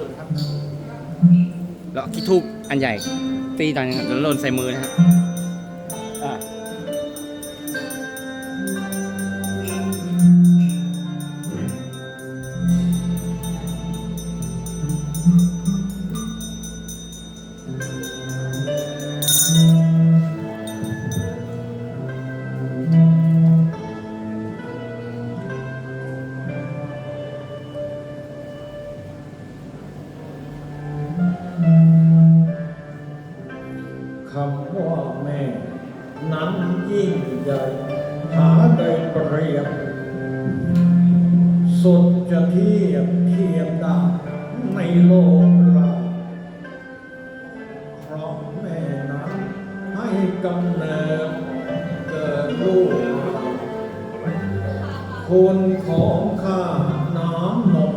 สุดครับ แล้วคิดทุกอันใหญ่ตีตอนนี้แล้วโล่นใส่มือนะครับ เกิดลูก คนของข้าน้ำนม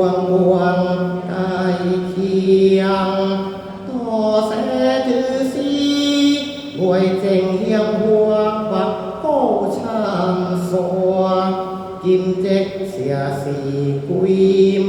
วงดวงใกล้เคียงต่อแสจือสีหวยเจงเฮียงหัวปักโก้ชางสัวกิมเจ็กเสียสีกุยม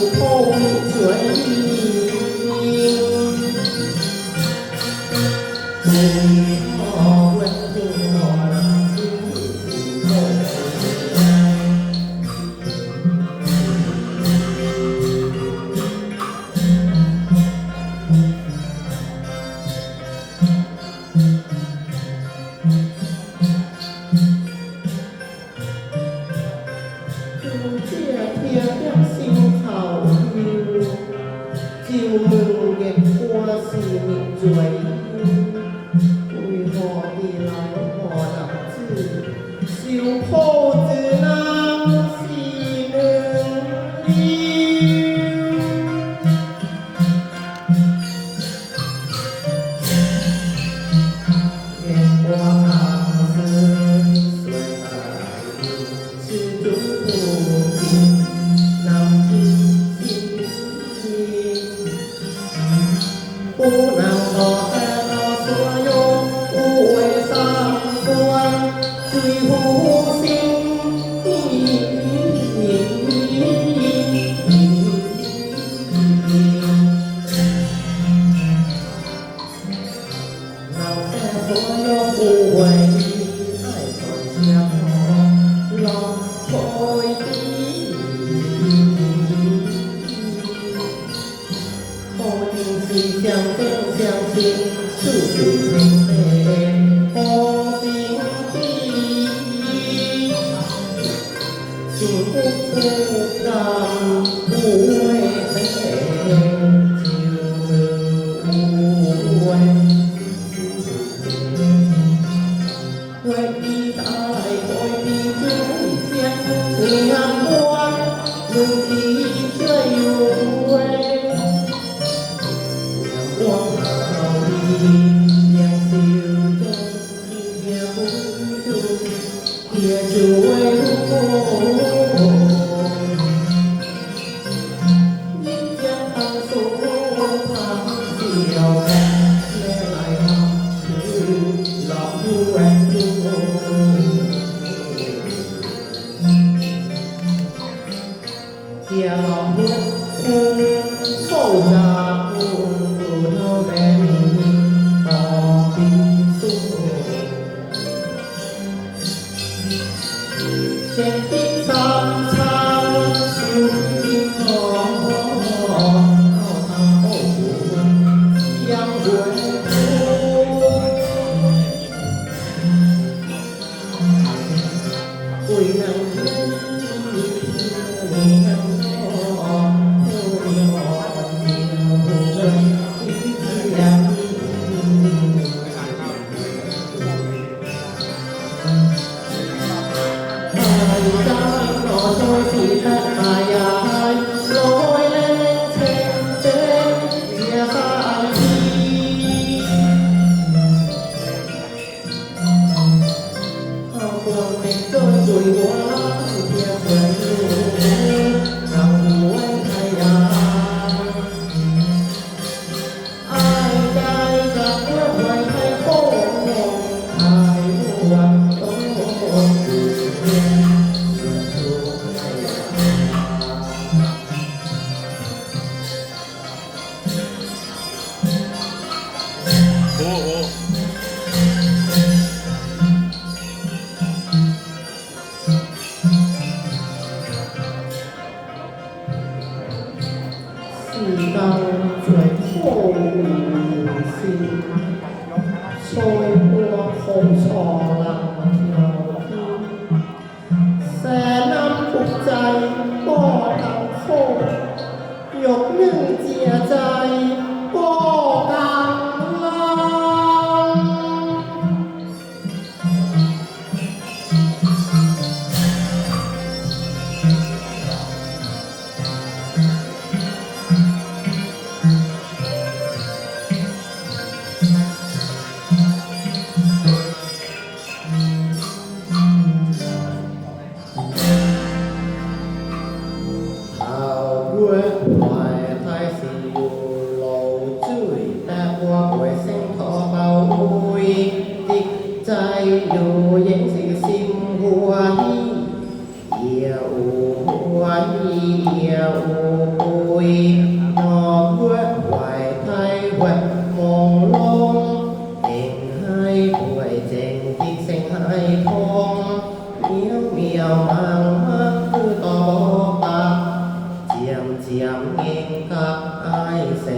สู่โพ เ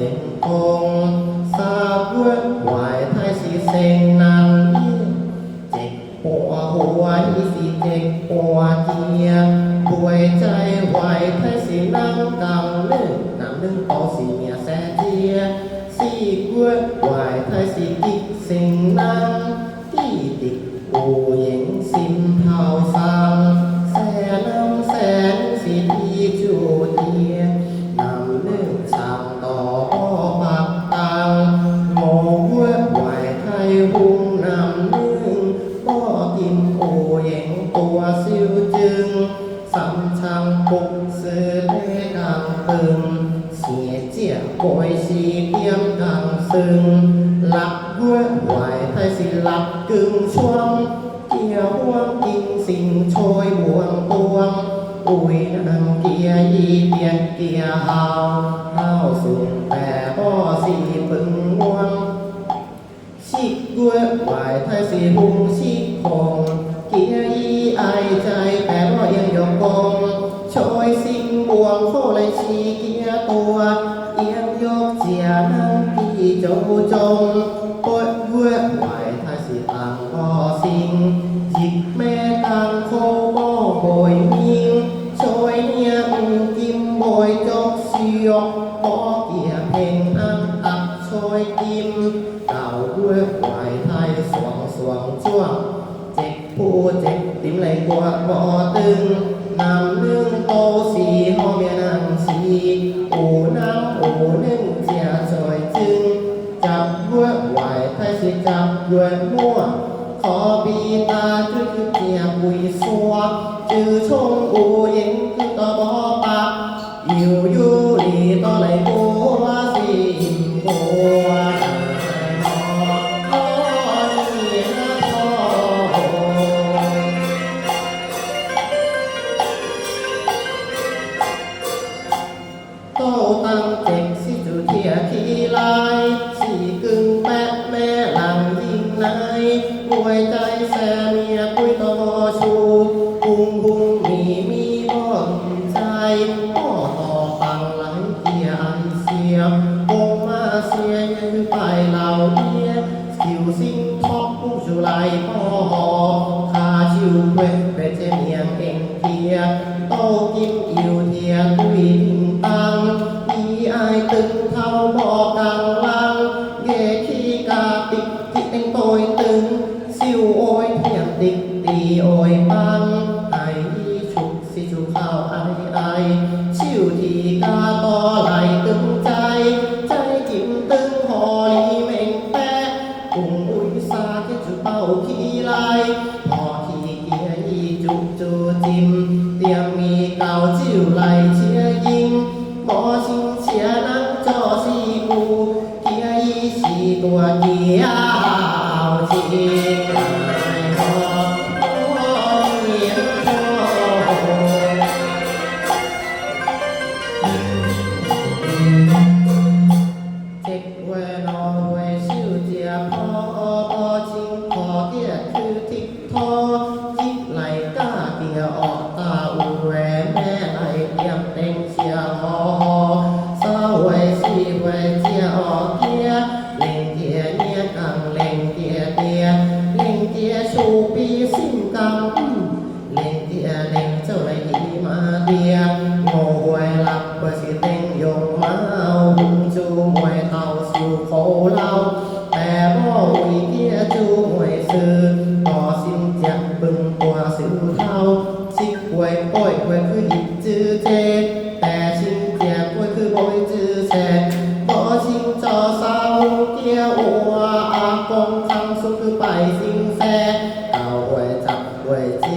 tình cô ปุยนังเกียยีเตียนเกียหาวเข้าสุงแต่พ่อสีปึงวงชิกด้วยไหวไทยสีบุงชิกคง 圆墨，何必大志也归缩，只从无影个不。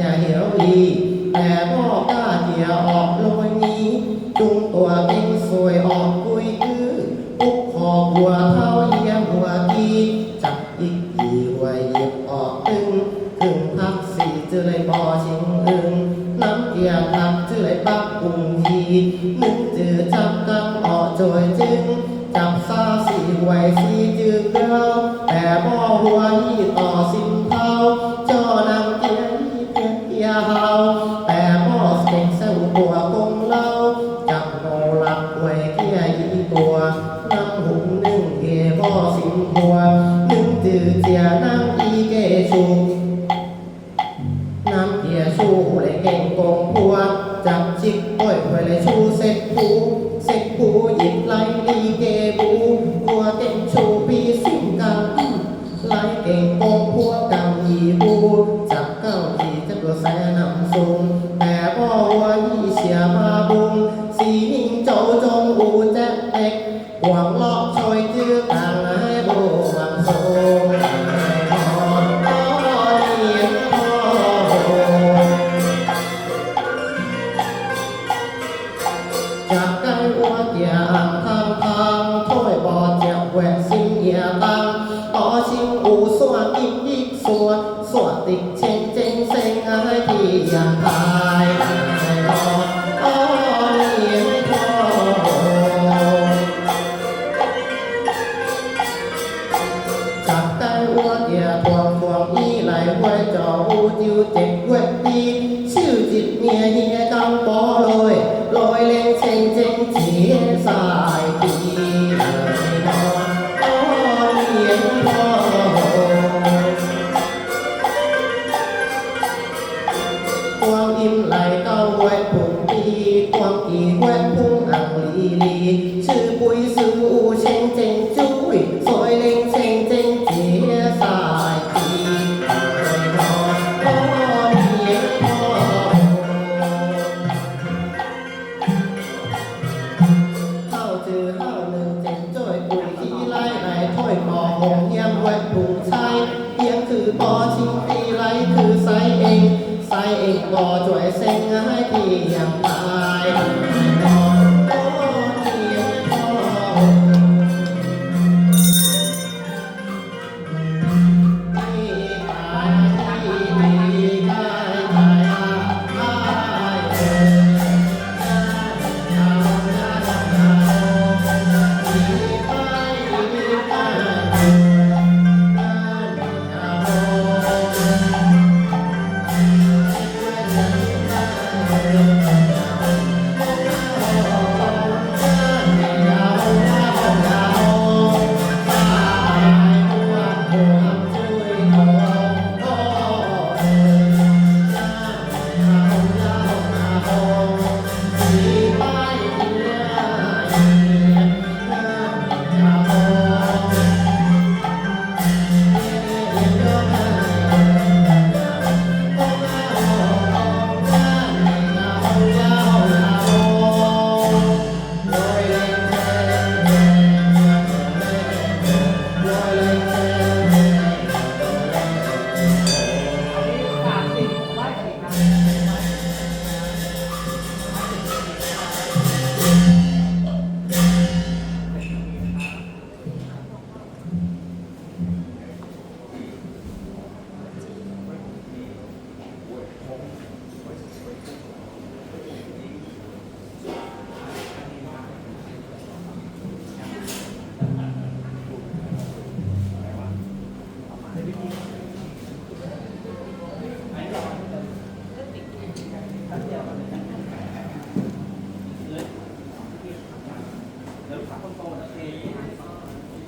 อย่าเหี่ยวดีแต่พ่อป้าเหี่ยออกลอยนี้จุงตัวเก่งสวยออกกุยคือปุ๊กคอบัวท่า Господи,